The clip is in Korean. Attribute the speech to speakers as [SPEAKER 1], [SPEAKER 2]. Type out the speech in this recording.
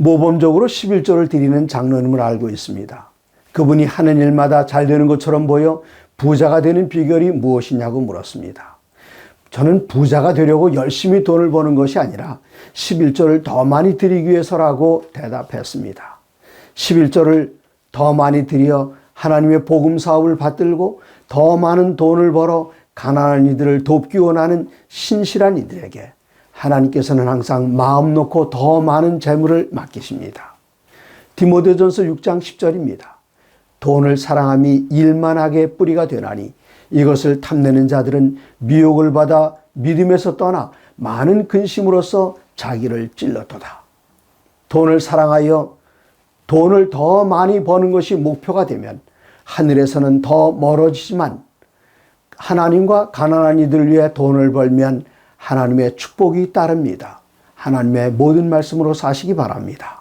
[SPEAKER 1] 모범적으로 11조를 드리는 장로님을 알고 있습니다. 그분이 하는 일마다 잘 되는 것처럼 보여 부자가 되는 비결이 무엇이냐고 물었습니다. 저는 부자가 되려고 열심히 돈을 버는 것이 아니라 11조를 더 많이 드리기 위해서라고 대답했습니다. 11조를 더 많이 드려 하나님의 복음 사업을 받들고 더 많은 돈을 벌어 가난한 이들을 돕기 원하는 신실한 이들에게 하나님께서는 항상 마음 놓고 더 많은 재물을 맡기십니다. 디모데전서 6장 10절입니다. 돈을 사랑함이 일만하게 뿌리가 되나니 이것을 탐내는 자들은 미혹을 받아 믿음에서 떠나 많은 근심으로써 자기를 찔렀도다. 돈을 사랑하여 돈을 더 많이 버는 것이 목표가 되면 하늘에서는 더 멀어지지만 하나님과 가난한 이들을 위해 돈을 벌면 하나님의 축복이 따릅니다. 하나님의 모든 말씀으로 사시기 바랍니다.